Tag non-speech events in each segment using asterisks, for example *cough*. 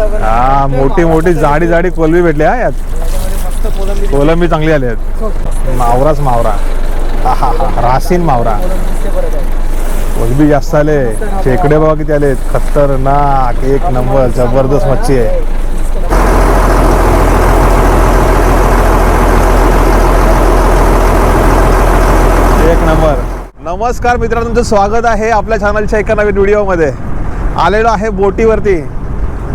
हा मोठी मोठी जाडी जाडी कोलबी भेटली हा यात. मस्त कोलंबी कोलंबी चांगली आली आहेत. मावराच मावरा. हा हा हा रासीन मावरा. कोलबी जास्त आले. खेकडे बघा किती आले खतरनाक. एक नंबर जबरदस्त मच्छी आहे. एक नंबर. नमस्कार मित्रांनो तुमचं स्वागत आहे आपल्या चॅनलच्या एका नवीन व्हिडिओमध्ये आलेलो आहे बोटीवरती.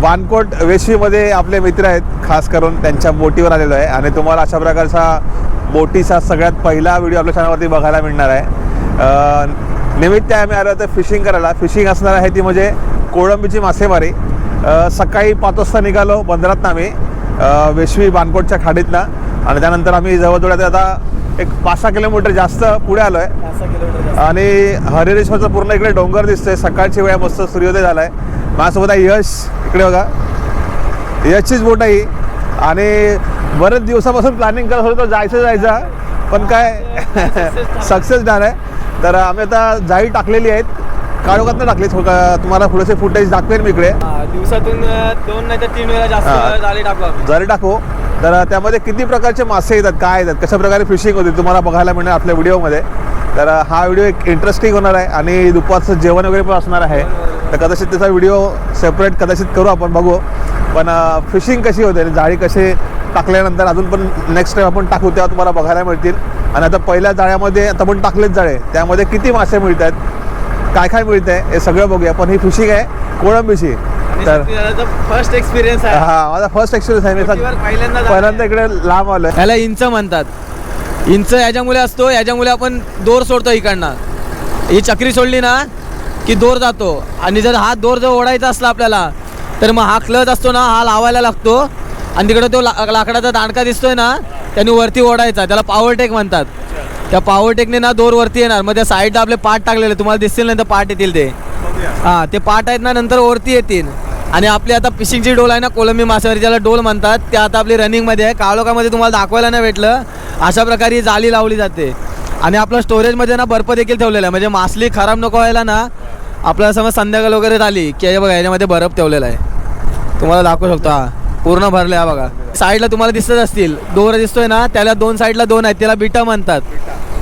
वानकोट वेशीमध्ये आपले मित्र आहेत खास करून त्यांच्या बोटीवर आलेलो आहे. आणि तुम्हाला अशा प्रकारचा बोटीचा सगळ्यात पहिला व्हिडिओ आपल्या चॅनलवरती बघायला मिळणार आहे. निमित्त आम्ही आलो तर फिशिंग करायला. फिशिंग असणार आहे ती म्हणजे कोळंबीची मासेमारी. सकाळी पाच वाजता निघालो बंदरात आम्ही वेशवी बानकोटच्या खाडीतनं. आणि त्यानंतर आम्ही जवळजवळ आता एक पाच सहा किलोमीटर जास्त पुढे आलो आहे. आणि हरिरेश्वरचा पूर्ण इकडे डोंगर दिसतोय. सकाळची वेळ मस्त सूर्योदय झालाय. माझ्यासोबत आहे यश. इकडे बघा. यशचीच बोट आहे. आणि बरेच दिवसापासून प्लॅनिंग करत होतो जायचं जायचं. पण काय सक्सेस झालं आहे. तर आम्ही आता जाळी टाकलेली आहेत. काळोखात टाकली तुम्हाला थोडेसे फुटेज दाखवेन मी इकडे. दिवसातून दोन नाही तर तीन वेळा. जास्त झाले टाकू. जरी टाकू. तर त्यामध्ये किती प्रकारचे मासे येतात काय येतात कशा प्रकारे फिशिंग होते तुम्हाला बघायला मिळणार आपल्या व्हिडिओमध्ये तर हा व्हिडिओ एक इंटरेस्टिंग होणार आहे. आणि दुपारचं जेवण वगैरे पण असणार आहे. तर कदाचित त्याचा व्हिडिओ सेपरेट कदाचित करू आपण बघू. पण फिशिंग कशी होते आणि जाळी कशी टाकल्यानंतर अजून पण नेक्स्ट टाइम आपण टाकू तेव्हा तुम्हाला बघायला मिळतील. आणि आता पहिल्या जाळ्यामध्ये आता पण टाकलेच जाळे त्यामध्ये किती मासे मिळत आहेत काय काय मिळत आहे हे सगळं बघूया. पण ही फिशिंग आहे कोळंबीची. तर फर्स्ट एक्सपिरियन्स आहे. हा माझा फर्स्ट एक्सपिरियन्स आहे. पहिल्यांदा इकडे लांब आलोय. याला इंच म्हणतात. इंच याच्यामुळे असतो याच्यामुळे आपण दोर सोडतो इकडनं. ही चक्री सोडली ना की दोर जातो. आणि जर हा दोर जर ओढायचा असला आपल्याला तर मग हा क्लच असतो ना हा लावायला लागतो. आणि तिकडे तो ला- लाकडाचा दांडका दिसतोय ना त्यांनी वरती ओढायचा. त्याला पॉवर टेक म्हणतात. त्या पॉवर टेकने ना दोर वरती येणार. मग त्या साईडला आपले पाठ टाकलेले. तुम्हाला दिसतील नाही तर पाठ येतील ते. हा ते पाठ आहेत ना नंतर वरती येतील. आणि आपली आता फिशिंगची डोल आहे ना कोलंबी मासेवारी ज्याला डोल म्हणतात ते आता आपली रनिंगमध्ये आहे. काळोखामध्ये तुम्हाला दाखवायला नाही भेटलं. अशा प्रकारे जाळी लावली जाते. आणि आपलं स्टोरेजमध्ये ना बर्फ देखील ठेवलेला आहे. म्हणजे मासली खराब नको व्हायला ना आपल्याला समज संध्याकाळ वगैरे आली की हे बघा याच्यामध्ये बर्फ ठेवलेला आहे. तुम्हाला दाखवू शकतो हा. पूर्ण भरले हा बघा. साईडला तुम्हाला दिसत असतील. दोर दिसतोय ना त्याला दोन साईडला दोन आहेत त्याला बिटा म्हणतात.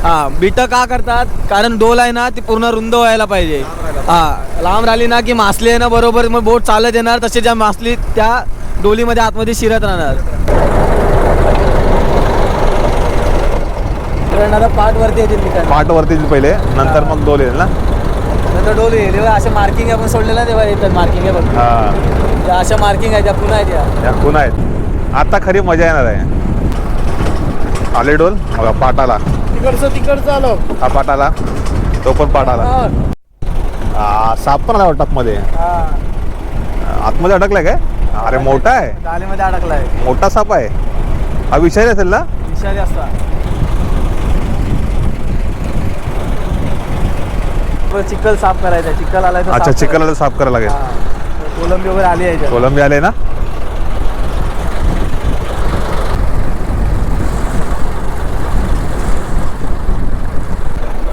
हा बिट का करतात? कारण डोल आहे ना ती पूर्ण रुंद व्हायला पाहिजे. हा लांब राहिली ना की मासली आहे ना बरोबर मग बोट चालत येणार तसे ज्या मासली त्या डोलीमध्ये आतमध्ये शिरत राहणार. आता पाठ वरती येतील पाठ वरती पहिले नंतर मग डोल येईल ना? नंतर डोली. येईल तेव्हा अशा मार्किंग आपण सोडलेलं ना तेव्हा येतात मार्किंग आहे बघ. हा. त्या अशा मार्किंग आहे त्या पुन्हा आहेत या या खुणा आहेत. आता खरी मजा येणार आहे. आले डोल? बघा पाटाला. तिकडचं तिकडचं आलो. हा पाटाला. तो पण पाटाला. हा, साप पण आला वाटत मध्ये आतमध्ये अडकलाय काय? अरे मोठा आहे. अडकलाय. मोठा साप आहे. हा विषारी असेल ना? विषारी असता. चिखल साफ करायचा चिखल आलाय तर अच्छा साफ चिकनला साफ करायला लागेल करायचा. हा. कोलंबी वगैरे आली आहे. कोलंबी आले ना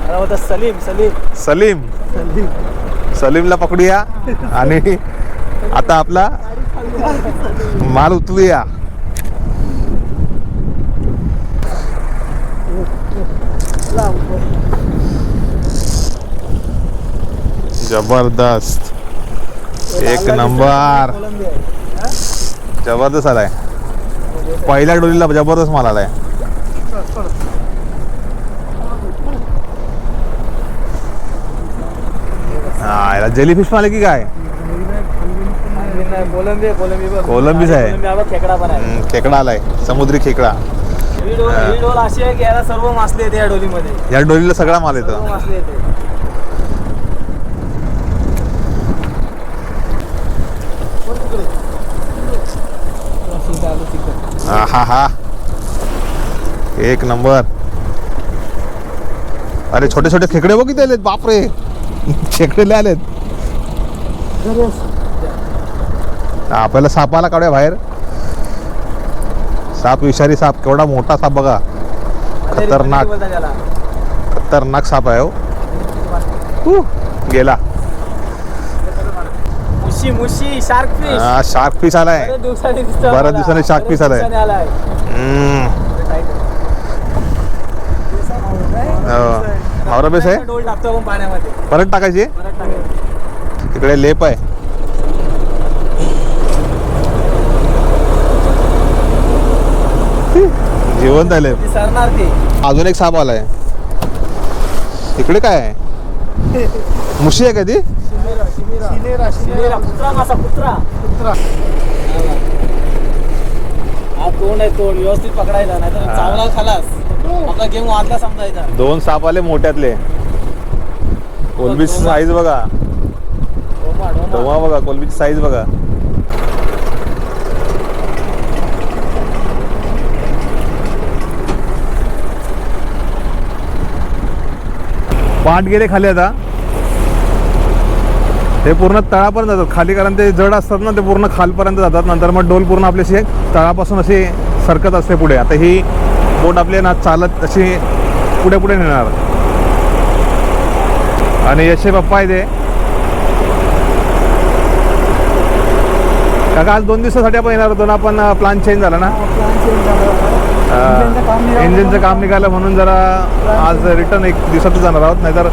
अरे होता सलीम सलीम सलीम सलीम सलीमला पकडूया आणि *laughs* आता आपला माल उचलूया जबरदस्त. एक नंबर. जबरदस्त आलाय. पहिल्या डोलीला जबरदस्त माल आलाय. हा याला जेलीफिश माल की काय. कोलंबीच आहे. खेकडा आलाय. समुद्री खेकडा. ही डोल अशी आहे की याला सर्व मासले येते या डोलीमध्ये. या डोलीला सगळा माल येतो मासले येते हा हा. एक नंबर. अरे छोटे छोटे खेकडे बघ किती आलेत बापरे. खेकडे आलेत. आपल्याला सापाला काढूया बाहेर? साप विषारी साप केवढा मोठा साप बघा. खतरनाक. खतरनाक साप आहे हो. हू, गेला. मुशी मुशी शार्क फिश हा शार्क फिश आलाय. बऱ्याच दिवसांनी दिसतोय बऱ्याच आम्हाला. दिवसांनी shark बऱ्याच fish आलाय. दिवसांनी आलाय. हम्म. हो. बेस आहे? डोल टाकतो आपण पाण्यामध्ये. परत टाकायची? परत टाकायचं. तिकडे लेप आहे. जिवंत आहे लेप. ती सरणार ती. अजून एक साप आलाय. इकडे काय आहे? मुशी आहे का ती? शिलेरा, कुत्रा मासा कुत्रा हा तोंड आहे तोंड व्यवस्थित पकडायचा नाही तर चावला खालास. आपला गेम वाजला समजायचा. दोन साप आले मोठ्यातले. कोलबीची साईज बघा. डोमा, बघा कोलबीची साईज बघा. पाठ गेले खाली आता. ते पूर्ण तळापर्यंत जातात. खाली कारण ते जड असतात ना ते पूर्ण खालपर्यंत जातात. नंतर मग डोल पूर्ण आपली अशी तळापासून अशी सरकत असते पुढे. आता ही बोट आपली ना चालत अशी पुढे पुढे नेणार. आणि यशे पप्पा आहे ते. काका आज दोन दिवसासाठी आपण येणार होतो ना आपण प्लॅन चेंज झाला ना. इंजिनचं काम निघालं म्हणून जरा आज रिटर्न एक दिवसातच जाणार आहोत. नाहीतर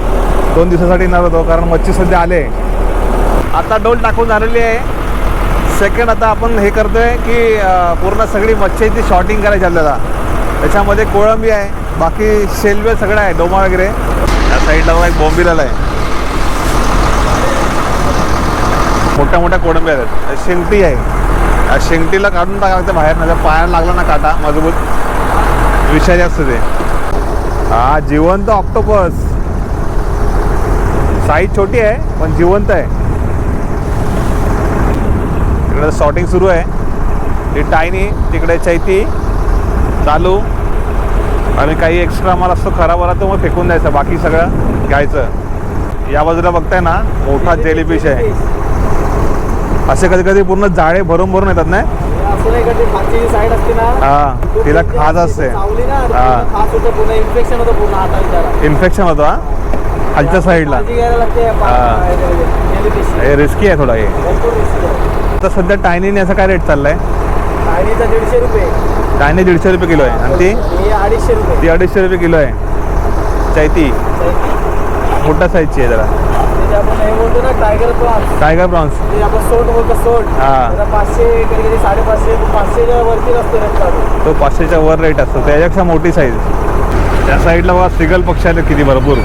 दोन दिवसासाठी येणार होतो कारण मच्छी सध्या आले. आता डोल टाकून झालेली आहे. सेकंड आता आपण हे करतोय की पूर्ण सगळी मच्छीची शॉर्टिंग करायची आपल्याला. त्याच्यामध्ये कोळंबी आहे बाकी शेलवे सगळं आहे डोमा वगैरे. या साईडला बघा एक बॉम्बिलाला आहे मोठ्या मोठ्या कोळंबी आहेत. शिंगटी आहे. या शिंगटीला काढून टाकावं लागतं बाहेर नाही पायाला लागला ना काटा मजबूत. विषारी असतं ते. हा जिवंत ऑक्टोपस साईज छोटी आहे पण जिवंत आहे. तिकडे शॉटिंग सुरू आहे. ती टायनी तिकडे चैती चालू. आणि काही एक्स्ट्रा माल असतो खराब आला तो मग फेकून द्यायचा बाकी सगळं घ्यायचं. या बाजूला बघताय ना मोठा जेलीफिश आहे. असे कधी कधी पूर्ण जाळे भरून भरून येतात ना हे तिला खाज असते. हा. इन्फेक्शन होतं हा? खालच्या साईडला हा. रिस्की आहे थोडा हे. आता सध्या टायनीने असा काय रेट चाललाय? काळीचा दीडशे रुपये. टायनी दीडशे रुपये किलो आहे. आणि ती? अडीचशे रुपये. ती अडीचशे रुपये किलो आहे. चैती. मोठ्या साईजची आहे जरा. टायगर प्रॉन्स टायगर प्रॉन्स ते हा. पाचशेच्या वर रेट असतो. त्याच्यापेक्षा मोठी साईज त्या साईडला बघा सिगल पक्षी आले किती भरपूर.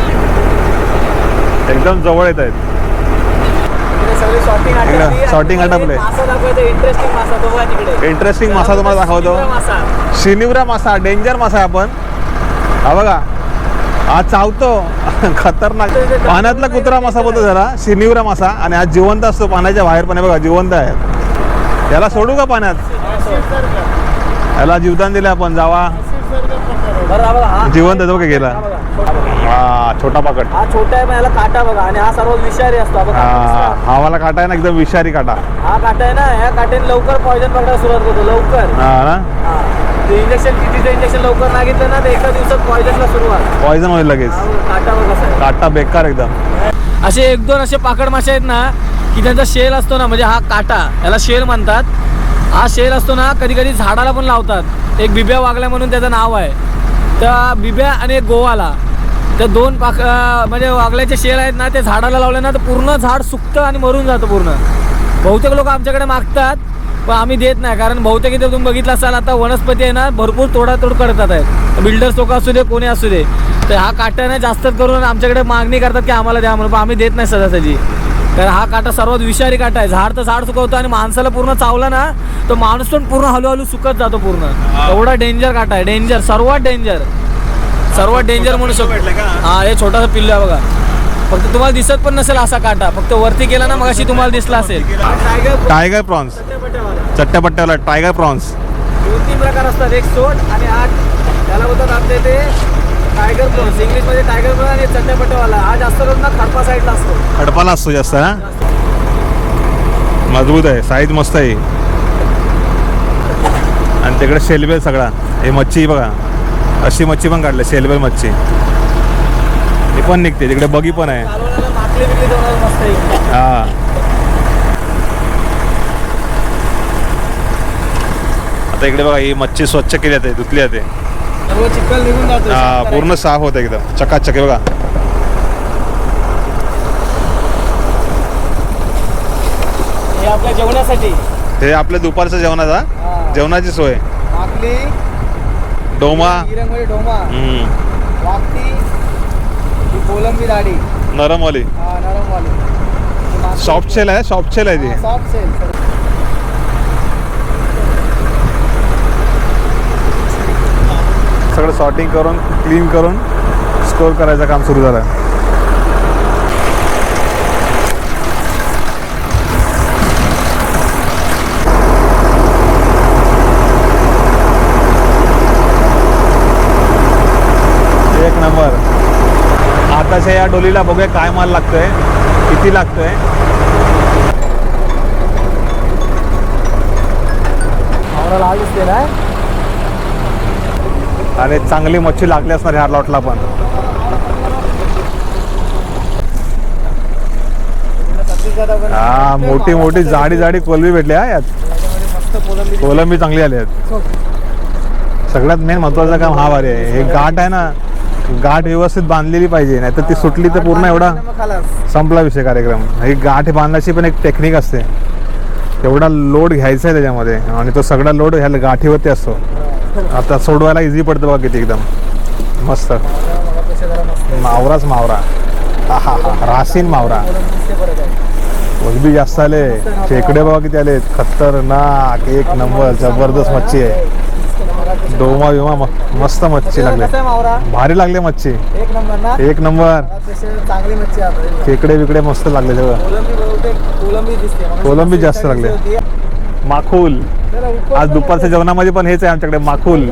एकदम जवळ येत आहेत. इकडं. मासा दाखवायचं इंटरेस्टिंग मासा तुम्हाला दाखवतो. शिनिवरा मासा डेंजर मासा आहे आपण. हा बघा. हा चावतो. खतरनाक. पाण्यातला कुत्रा मासा बोलतो जरा. शिनिवरा मासा. आणि हा जिवंत असतो पाण्याच्या बाहेर पण बघा जिवंत आहे. याला सोडू का पाण्यात? याला जीवदान दिलं आपण जावा. बरं हा बघा हा. जिवंत का गेला? हा बघा, छोटा. हा पाकट हा छोटा आहे पण याला काटा बघा. आणि हा सर्वात विषारी असतो. हा हा वाला काटा आहे ना एकदम विषारी काटा. हा काटा आहे ना ह्या काट्याने लवकर पॉइझन पकडायला सुरुवात करतो लवकर. हा ना? हा. ते इंजेक्शन कितीचं इंजेक्शन लवकर नाही घेतलं ना तर एका दिवसात पॉइझनला सुरुवात. पॉइझन होईल लगेच. हा बघा, काटा बघा काटा बेकार एकदम. असे एक दोन असे पाकड मासे आहेत ना की त्यांचा शेल असतो ना म्हणजे हा काटा याला शेल म्हणतात. हा शेल असतो ना कधी कधी झाडाला पण लावतात. एक बिब्या वागल्या म्हणून त्याचं नाव आहे. त्या बिब्या आणि गोवाला. त्या दोन पाक म्हणजे वागल्याचे शेल आहेत ना ते झाडाला लावले ना तर पूर्ण झाड सुकतं आणि मरून जातं पूर्ण. बहुतेक लोक आमच्याकडे मागतात पण आम्ही देत नाही कारण बहुतेक इथे तुम्ही बघितलं असाल आता वनस्पती आहे ना भरपूर तोडातोड करतात आहेत. बिल्डर्स लोक असू दे कोणी असू दे. तर हा काट्याने जास्त करून आमच्याकडे मागणी करतात की आम्हाला द्या म्हणून पण आम्ही देत नाही सहजासहजी कारण हा काटा सर्वात विषारी काटा आहे. झाड तर झाड सुकवतो आणि माणसाला पूर्ण चावला ना तर माणूस पण पूर्ण हळूहळू सुकत जातो पूर्ण. एवढा डेंजर काटा आहे. डेंजर सर्वात डेंजर. सर्वात डेंजर म्हणू शकतो. हा हे छोटासा पिल्लू आहे बघा. फक्त तुम्हाला दिसत पण नसेल असा काटा. फक्त वरती गेला ना मग तुम्हाला दिसला असेल. टायगर प्रॉन्स चट्ट्या पट्ट्यावाला टायगर प्रॉन्स दोन तीन प्रकार असतात. एक सोट आणि आठ. त्याला बोलतात आपल्या इथे टायगर प्रॉन्स इंग्लिशमध्ये टायगर प्रॉन्स आणि चट्ट्यापट्ट्यावाला हा जास्त करून ना खडपा साईडला असतो. खडपाला असतो जास्त हा? मजबूत आहे साईज मस्त आहे. आणि तिकडे शेलबेल सगळा. हे मच्छी बघा. अशी मच्छी पण काढली शेलबेल मच्छी. हे पण निघते तिकडे बगी पण आहे. हा. आता इकडे बघा ही मच्छी स्वच्छ केली जाते धुतली जाते. सर्व चिखल निघून जातो हा. पूर्ण साफ होतं एकदम. चकाचक आहे बघा. हे आपल्या जेवणासाठी. हे आपल्या दुपारचं जेवणाचा हा. जेवणाची सोय. डोमा. हम्म, ही कोलंबी दाढी नरमवाली हा नरमवाली सॉफ्ट शेल आहे सॉफ्ट शेल आहे ती. Soft shell. सगळं सॉर्टिंग करून क्लीन करून स्टोअर करायचं काम सुरू झालं. एक नंबर. आताच्या या डोलीला बघूया काय माल लागतोय किती लागतोय. आवडा लाल दिसलेला आहे. आणि चांगली मच्छी लागली असणार ह्या लॉटला पण. हा मोठी मोठी जाडी जाडी कोलंबी भेटली हा यात. कोलंबी चांगली आली आहेत. सगळ्यात मेन महत्वाचं काम हा भारी आहे. हे गाठ आहे ना गाठ व्यवस्थित बांधलेली पाहिजे नाही तर ती सुटली तर पूर्ण एवढा संपला विषय कार्यक्रम. ही गाठ बांधण्याची पण एक टेक्निक असते. एवढा लोड घ्यायचा आहे त्याच्यामध्ये आणि तो सगळा लोड ह्या गाठीवरती असतो. आता सोडवायला इझी पडतं बघा किती एकदम. मस्त. मावराच मावरा. हा हा रासीन मावरा. वजबी जास्त आले. खेकडे बघा किती आले खतरनाक. एक नंबर. जबरदस्त मच्छी आहे. डोमा बिमा म- मस्त मच्छी लागले. भारी लागले मच्छी. एक नंबर ना? एक नंबर. चांगली मच्छी आहे आपल्याला. खेकडे बिकडे मस्त लागले सगळं. कोलंबी जास्त लागले. माखूल. आज दुपारच्या जेवणामध्ये पण हेच आहे आमच्याकडे माखूल.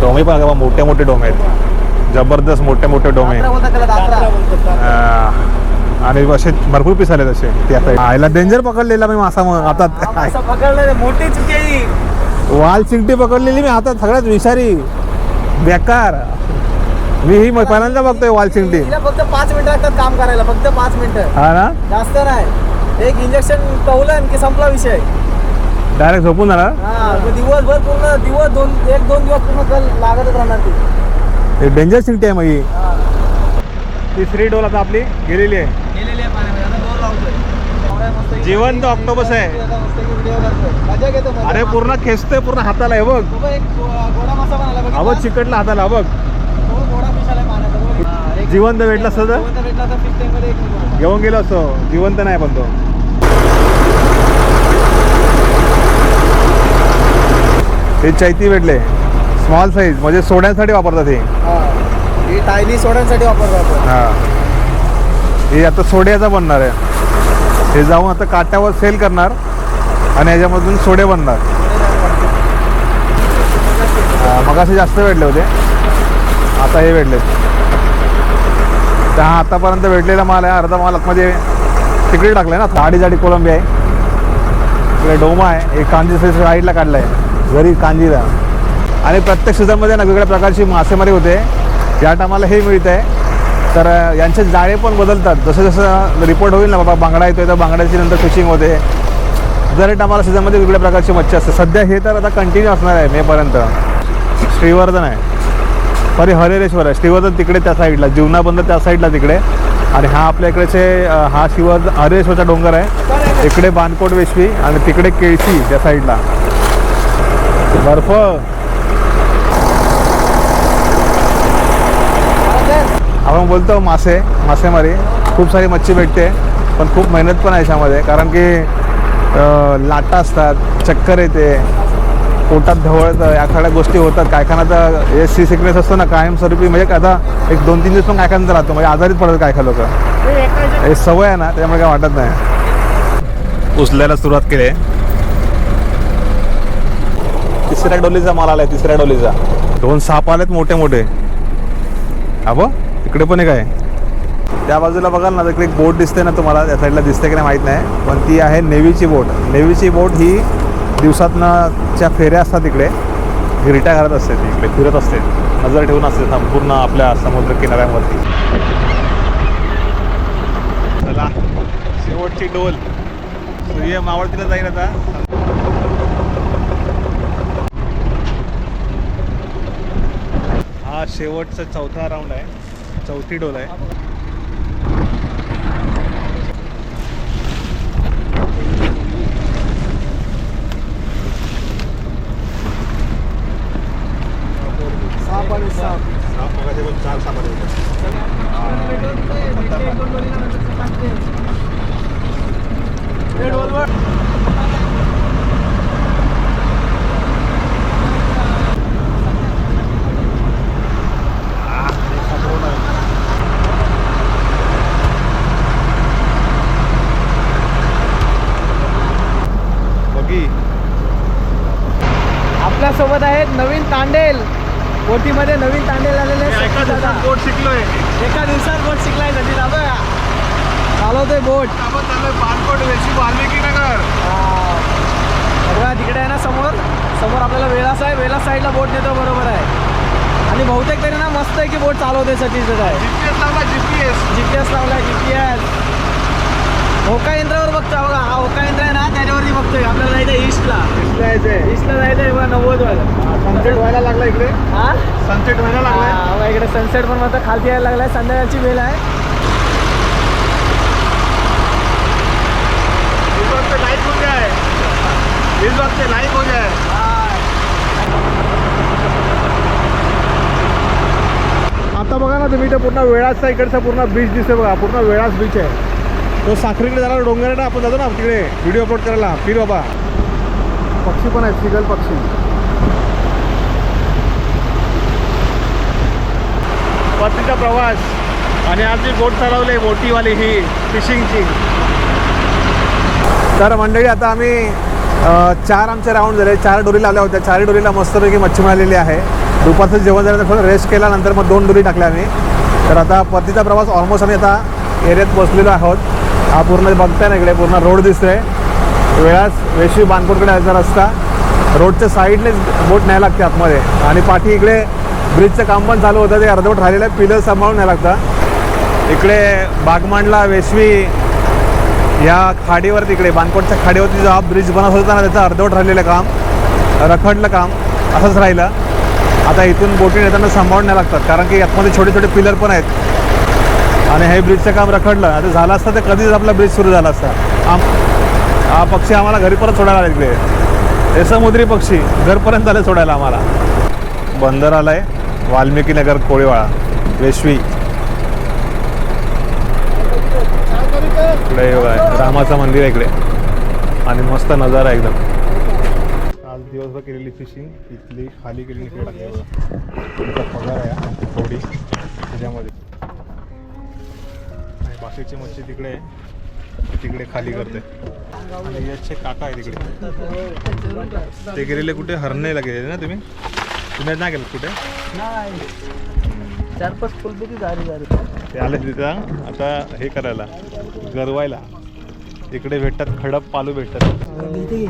डोमे पण मोठे मोठे डोमे आहेत. जबरदस्त मोठे मोठे डोमे. आणि असे भरपूर पीस आले तसे ते आता आयला डेंजर पकडलेला मी मासा मग आता. मोठी ही. वाल चिंगटी पकडलेली मी आता सगळ्यात विषारी. बेकार. मी ही म- पहिल्यांदा बघतोय वाल चिंगटी हिला फक्त पाच मिनिटं लागतात काम करायला फक्त पाच मिनिटं. हा ना? जास्त नाही. एक इंजेक्शन कवलं की संपला विषय. डायरेक्ट झोपून जाणार हा दिवसभर पूर्ण दिवस दोन एक दोन दिवस पूर्ण कल लागतच राहणार ती डेंजर चिंगटी आहे मग ही. तिसरी डोल आता आपली गेलेली आहे गेलेली आहे पाण्यामध्ये आता दोर लावतोय एवढा मस्त जिवंत octopus आहे. आता मस्त की व्हिडिओ करतोय मजा घेतो मजा. अरे पूर्ण खेचतोय पूर्ण हाताला हे बघ बाबा एक गो- गोडा मासा पण आला बघितला? अवध चिकटला हाताला बघ तो गोडा fish आलाय पाण्यात, बघ. हा, एक- जिवंत भेटला असता तर? जिवंत भेटला तर fish tank मध्ये एक नंबर. घेऊन गेलो असतो जिवंत नाही पण तो हे चैती भेटले. स्मॉल साईज म्हणजे सोड्यासाठी वापरतात हे. टायली सोड्यांसाठी वापरतो आपण. हा. हे आता सोड्याचा बनणार आहे. हे जाऊन आता काट्यावर सेल करणार आणि याच्यामधून सोडे बनणार. मग असे जास्त भेटले होते. आता हे भेटले. हा आतापर्यंत भेटलेला माल आहे. अर्धा माल आतमध्ये तिकडे टाकलाय ना. जाडी जाडी कोलंबी आहे. इकडे डोमा आहे. एक कांजी साईडला काढला आहे घरी कांजीला. आणि प्रत्येक सीझनमध्ये ना वेगळ्या प्रकारची मासेमारी होते. या टायमाला हे मिळत आहे तर यांचे जाळे पण बदलतात. जसं जसं रिपोर्ट होईल ना बाबा बांगडा येतोय तर बांगड्याची नंतर फिशिंग होते. दर टायमाला सीझनमध्ये वेगळ्या प्रकारची मच्छी असते. सध्या हे तर आता कंटिन्यू असणार आहे मेपर्यंत श्रीवर्धन आहे. सॉरी हरेरेश्वर आहे. श्रीवर्धन तिकडे त्या साईडला जीवनाबंद त्या साईडला तिकडे. आणि हा आपल्या इकडेचे हा शिवर्धन हरेश्वरचा डोंगर आहे. इकडे बानकोट वेशवी आणि तिकडे केळशी त्या साईडला बर्फ. आपण बोलतो मासे मासेमारी. खूप सारी मच्छी भेटते पण खूप मेहनत पण आहे याच्यामध्ये. कारण की लाटा असतात चक्कर येते पोटात ढवळतं या सगळ्या गोष्टी होतात. कारखाना हे सी सिकनेस असतो ना कायमस्वरूपी. म्हणजे आता एक दोन तीन दिवस पण कारखान्यात राहतो म्हणजे आजारीच पडतात काय लोक. हे सवय आहे ना त्यामुळे काय वाटत नाही. उचलायला सुरुवात केली तिसऱ्या डोलीचा माल आलाय तिसऱ्या डोलीचा. दोन साप आलेत मोठे मोठे. अब इकडे पण एक आहे. त्या बाजूला बघाल ना तिकडे एक बोट दिसते ना तुम्हाला त्या साईडला दिसते की नाही माहीत नाही पण ती आहे नेव्हीची बोट. नेव्हीची बोट ही दिवसातनंच्या फेऱ्या असतात इकडे ही रिटा घालत असते ती इकडे फिरत असते. नजर ठेवून असते संपूर्ण आपल्या समुद्र किनाऱ्यांवरती चला शेवटची डोल. सूर्य मावळतीला जाईल आता. शेवटचा चौथा राऊंड आहे. चौथी डोल आहे. सहा मगाचे पण चार सामान होते बघी आपल्यासोबत आहेत नवीन तांडेल बोटीमध्ये नवीन तांडेल आलेले बोट शिकलोय. एका दिवसात बोट शिकलाय सचिन दादा. चालवतोय बोट. आपण चाललोय बानकोट वेशी वाल्मिकी नगर. बघा तिकडे आहे ना समोर. समोर आपल्याला वेळास आहे वेळास साईडला बोट नेतो बरोबर आहे. आणि बहुतेक तरी ना मस्त आहे की बोट चालवते सचिन दादा जीपीएस लावला जीपीएस. जी पी एस लावलाय जी पी एस होका यंत्रावर बघतो बघा. हा होका यंत्र आहे ना त्याच्यावरती बघतोय. आपल्याला जायचं ईस्टला जायचंय. ईस्टला जायचंय बघा नव्वद वाला. सनसेट व्हायला लागला इकडे. हा? सनसेट व्हायला बघा इकडे सनसेट पण मस्त खालती यायला लागलाय. संध्याकाळची वेळ आहे. हो जाए इस वक्त हो. जाए आता बघा ना तुम्ही इथं पूर्ण वेळाचा इकडचा पूर्ण बीच दिसते बघा. पूर्ण वेळाच बीच आहे. तो साखरीकडे जाणार डोंगर आहे ना आपण जातो ना तिकडे. व्हिडिओ अपलोड करायला. फिर बाबा. पक्षी पण आहेत सिगल पक्षी. पत्नीचा प्रवास. आणि आज मी बोट चालवले बोटीवाली ही फिशिंगची तर मंडळी आता आम्ही चार आमचे राऊंड झाले. चार डोरी लावल्या होत्या. चारही डोरीला मस्तपैकी मच्छी मिळालेली आहे. दुपारचं जेवण झाल्यानंतर थोडं रेस्ट केल्यानंतर मग दोन डोरी टाकल्या आम्ही. तर आता परतीचा प्रवास ऑलमोस्ट आम्ही आता एरियात बसलेलो आहोत. हा पूर्ण बघताय ना इकडे पूर्ण रोड दिसतोय. वेळाच वेशवी बानकोटकडे यायचा रस्ता. रोडच्या साईडनेच बोट न्यायला लागते आतमध्ये. आणि पाठी इकडे ब्रिजचं काम पण चालू होतं ते अर्धवट राहिलेलं आहे. पिलर सांभाळून न्यायला लागतं. इकडे बागमांडला वेशवी या खाडीवर तिकडे बानकोटच्या खाडीवरती जो हा ब्रिज बनत होता ना त्याचं अर्धवट राहिलेलं काम रखडलं काम असंच राहिलं. आता इथून बोटी येताना सांभाळून न्यायला लागतात. कारण की यातमध्ये छोटे छोटे पिलर पण आहेत. आणि हे ब्रिजचं काम रखडलं. आता झालं असतं तर कधीच आपला ब्रिज सुरू झाला असता. आम हा पक्षी आम्हाला घरी परत सोडायला आला इकडे हे समुद्री पक्षी घरपर्यंत आले सोडायला आम्हाला. बंदर आलाय वाल्मिकी नगर कोळीवाळा वेशवी. इकडे रामाचं मंदिर आहे इकडे. आणि मस्त नजारा आहे एकदम. आज दिवसभर केलेली फिशिंग इथली खाली केलेली पगार आहे थोडी. त्याच्यामध्ये. आणि बाकीची मच्छी तिकडे तिकडे खाली करते. आणि याचे काका आहे तिकडे ते गेलेले कुठे? हरण्याला गेलेले ना तुम्ही? तुम्ही नाही गेलात कुठे? चार पाच फुलबुकी झाली झाली ते आले तिथं आता हे करायला गरवायला. इकडे भेटतात खडप पालू भेटतात. भरली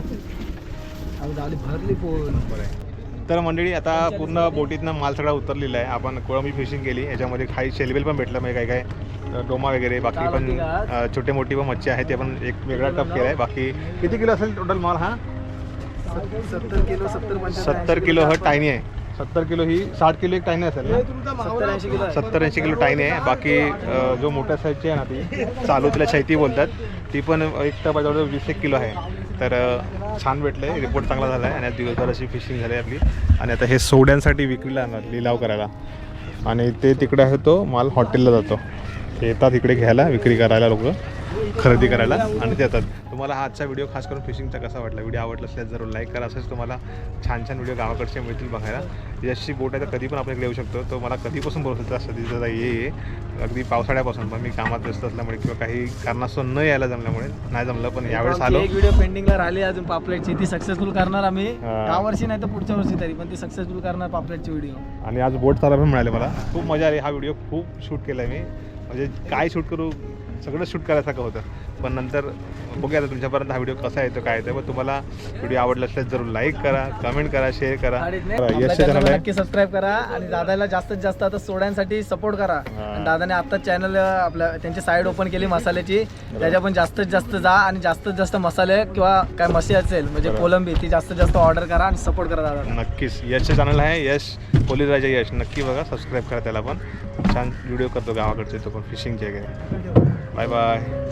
आहे. तर मंडळी आता पूर्ण बोटीतनं माल सगळा उतरलेला आहे. आपण कोळंबी फिशिंग केली. याच्यामध्ये काही शेलबेल पण भेटलं म्हणजे काय काय डोमा वगैरे बाकी पण छोटे मोठी पण मच्छी आहे ते पण एक वेगळा टप केला आहे. बाकी किती किलो असेल टोटल माल हा? सत्तर किलो सत्तर सत्तर किलो हा टायनी आहे. सत्तर किलो ही साठ किलो एक टायनी असेल ना? सत्तर ऐंशी किलो सत्तर ऐंशी किलो टाईन आहे. बाकी जो मोठ्या साईजची आहे ना ती चालू तिला छैती बोलतात. ती पण एक टप जवळजवळ वीस एक किलो आहे. तर छान भेटलं आहे रिपोर्ट चांगला झाला आहे आणि आज दिवसभर अशी फिशिंग झाली आहे आपली. आणि आता हे सोड्यांसाठी विक्रीला आणणार लिलाव करायला. आणि ते तिकडे आहे तो माल हॉटेलला जातो. ते येतात इकडे घ्यायला विक्री करायला लोक. खरेदी करायला आणि ते येतात तुम्हाला हा आजचा व्हिडिओ खास करून फिशिंगचा कसा वाटला? व्हिडिओ आवडला असल्यास जरूर लाईक करा. असंच तुम्हाला छान छान व्हिडिओ गावाकडचे मिळतील बघायला. याची बोट आहे तर कधी पण आपण इकडे येऊ शकतो. तो मला कधीपासून बोलत होता सध्या दादा ये अगदी पावसाळ्यापासून पण मी कामात व्यस्त असल्यामुळे किंवा काही कारणास्तव न यायला जमल्यामुळे नाही जमलं पण यावेळेस आलो. एक व्हिडिओ पेंडिंगला राहिली अजून पापलेटची. ती सक्सेसफुल करणार आम्ही. या वर्षी नाही तर पुढच्या वर्षी तरी पण ती सक्सेसफुल करणार पापलेटची व्हिडिओ आणि आज बोट चालायला पण मिळाले मला. खूप मजा आली. हा व्हिडिओ खूप शूट केला मी. म्हणजे काय शूट करू? सगळं शूट करायसारखं होतं. पण नंतर बघूया आता तुमच्यापर्यंत हा व्हिडिओ कसा येतो काय येतो. पण तुम्हाला व्हिडिओ आवडला असल्यास जरूर लाईक करा कमेंट करा शेअर करा. यश चॅनल आहे. नक्की सबस्क्राईब करा आणि दादाला जास्तीत जास्त आता सोड्यांसाठी सपोर्ट करा. आणि दादाने आता चॅनल आपल्या त्यांची साईड ओपन केली मसाल्याची. त्याच्या पण जास्तीत जास्त जा आणि जास्तीत जास्त मसाले किंवा काय मशी असेल म्हणजे. कोलंबी ती जास्तीत जास्त ऑर्डर करा आणि सपोर्ट करा दादा नक्कीच. यशचं चॅनल आहे यश पोलीस राजा यश. नक्की बघा सबस्क्राईब करा त्याला पण. छान व्हिडिओ करतो गावाकडचे तो पण फिशिंगचे वगैरे. Bye bye.